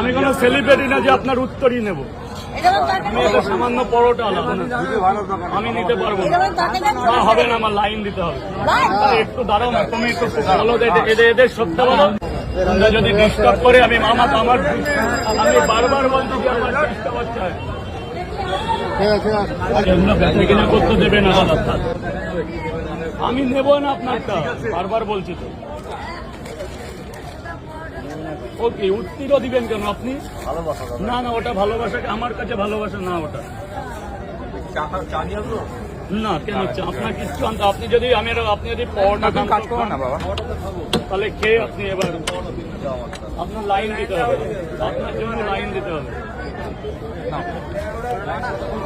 আমি কোনো সেলিব্রিটি না যে আপনার উত্তরই নেব। সামান্য পরোটা আমি নিতে পারব না। হবে না আমার লাইন দিতে হবে। একটু দাঁড়াও না তুমি একটু বলো এদের- এদের সত্যি বলো। তোমরা যদি ডিস্টার্ব করে আমি মামা তো আমার আমি বারবার বলছি যে আমার ডিস্টার্ব হচ্ছে। কিনা করতে দেবে না দাদা আমি নেব না আপনারটা। বারবার বলছি তো। ওকে উত্তিরও দিবেন কেন আপনি? না না ওটা ভালোবাসা আমার কাছে ভালোবাসা না ওটা। না কেন আপনার কিচ্ছু আনতে আপনি যদি আমি আপনি যদি পরোটা কাজ করো না বাবা। তাহলে খেয়ে আপনি এবার আপনার লাইন দিতে হবে। আপনার জন্য লাইন দিতে হবে।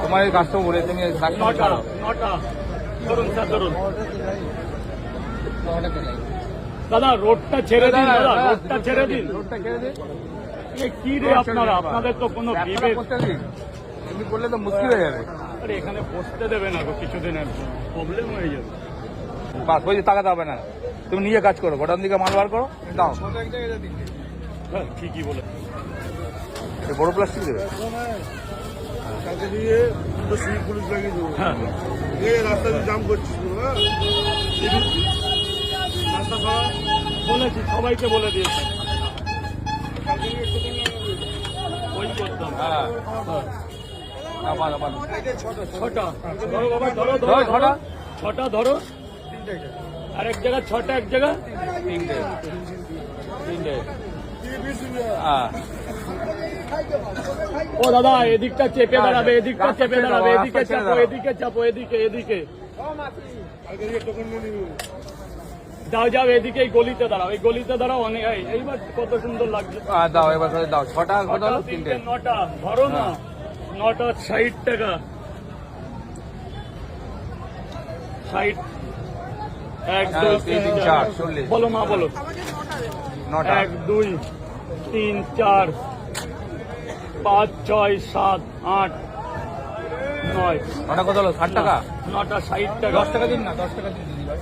তোমার কাজটা বলে তুমি নটা নটা। ধরুন স্যার ধরুন। দাদা রোডটা ছেড়ে দিন দাদা রোডটা ছেড়ে দিন। রোডটা ছেড়ে কি রে আপনারা? আপনাদের তো কোনো বিবেক। এমনি করলে তো মুশকিল হয়ে যাবে। আরে এখানে বসতে দেবে না কিছুদিনের। প্রবলেম হয়ে যাবে। বাস ওই হবে না। তুমি নিজে কাজ করো গোটার দিকে মাল বার করো দাও। হ্যাঁ ঠিকই বলে। এই বড় প্লাস্টিক দেবে। কালকে দিয়ে দুটো সিভিক পুলিশ লাগিয়ে দেবো। হ্যাঁ। রাস্তা জাম করছিস হ্যাঁ বলেছি সবাইকে বলে দিয়েছি। ওই করতাম। হ্যাঁ। হ্যাঁ। আবার আবার। ছটা। ধরো বাবা ধরো ধরো। ধরো, ছটা। ধরো। আর এক জায়গা ছটা এক জায়গা। তিনটে। তিনটে। হ্যাঁ। ও দাদা এদিকটা চেপে দাঁড়াবে এদিকটা চেপে দাঁড়াবে এদিকে চাপো এদিকে চাপো এদিকে এদিকে। যাও যাও এদিকে এই গলিতে দাঁড়াও। এই গলিতে দাঁড়াও অনেক এইবার কত সুন্দর লাগছে। দাও এবার দাও ছটা হলো তিনটে নটা ধরো না নটা ষাট টাকা। ষাট এক হ্যাঁ, দুই তিন, চার, চার চল্লিশ। বলো মা বলো। নটা। এক দুই তিন চার পাঁচ ছয় সাত আট নয়। নটা কত হলো? ষাট টাকা? নটা ষাট টাকা। দশ টাকা দিন না দশ টাকা দিন দিদি ভাই।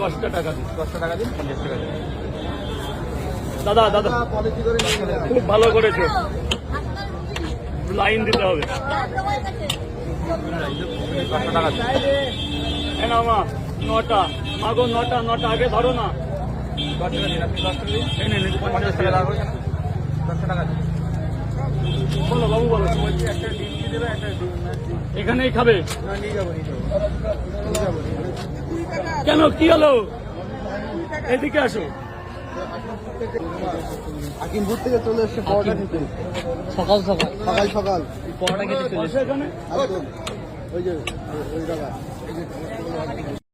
দশটা টাকা দিন। দশটা টাকা দিন পঞ্চাশ টাকা দিন। দাদা দাদা খুব ভালো করেছ। লাইন দিতে হবে। হ্যাঁ না মা নটা। মাগো নটা নটা। আগে ধরো না। দশ টাকা দিন আপনি দশ টাকা দিন। পঞ্চাশ টাকা হয়েছে না? দশটা টাকা দিন বলো বাবু বলো এখানেই খাবে? কেন কি হলো? এদিকে আসো। হাকিমপুর থেকে চলে এসছে পরোটা খেতে। সকাল সকাল। সকাল সকাল। পড়াটা খেতে চলে এখানে? ওই যে ওই জায়গা